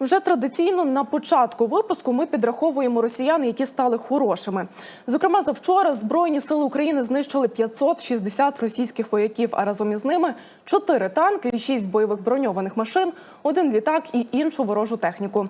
Вже традиційно на початку випуску ми підраховуємо росіян, які стали хорошими. Зокрема, завчора Збройні сили України знищили 560 російських вояків, а разом із ними 4 танки, 6 бойових броньованих машин, один літак і іншу ворожу техніку.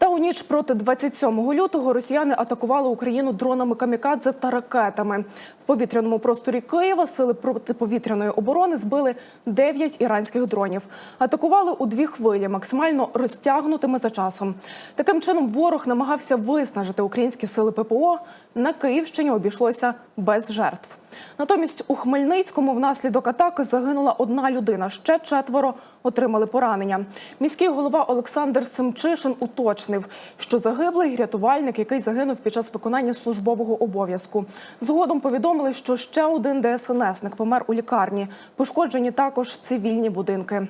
Та у ніч проти 27 лютого росіяни атакували Україну дронами камікадзе та ракетами. В повітряному просторі Києва сили протиповітряної оборони збили 9 іранських дронів. Атакували у дві хвилі, максимально розтягнутими за часом. Таким чином, ворог намагався виснажити українські сили ППО. На Київщині обійшлося без жертв. Натомість у Хмельницькому внаслідок атаки загинула одна людина. Ще четверо отримали поранення. Міський голова Олександр Семчишин уточнив, що загиблий рятувальник, який загинув під час виконання службового обов'язку. Згодом повідомили, що ще один ДСНСник помер у лікарні. Пошкоджені також цивільні будинки.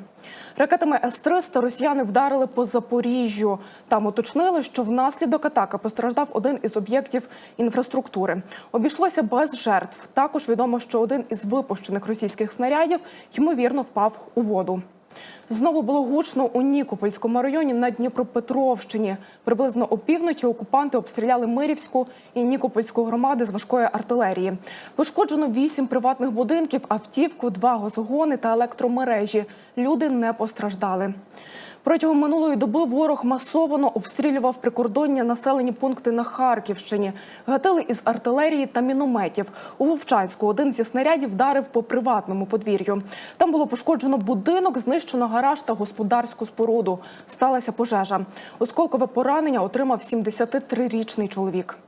Ракетами С-300 росіяни вдарили по Запоріжжю. Там уточнили, що внаслідок атаки постраждав один із об'єктів інфраструктури. Обійшлося без жертв. Також відомо, що один із випущених російських снарядів ймовірно впав у воду. Знову було гучно у Нікопольському районі на Дніпропетровщині. Приблизно опівночі окупанти обстріляли Мирівську і Нікопольську громади з важкої артилерії. Пошкоджено вісім приватних будинків, автівку, два газогони та електромережі. Люди не постраждали. Протягом минулої доби ворог масово обстрілював прикордонні населені пункти на Харківщині. Гатили із артилерії та мінометів. У Вовчанську один зі снарядів вдарив по приватному подвір'ю. Там було пошкоджено будинок, знищено гараж та господарську споруду. Сталася пожежа. Осколкове поранення отримав 73-річний чоловік.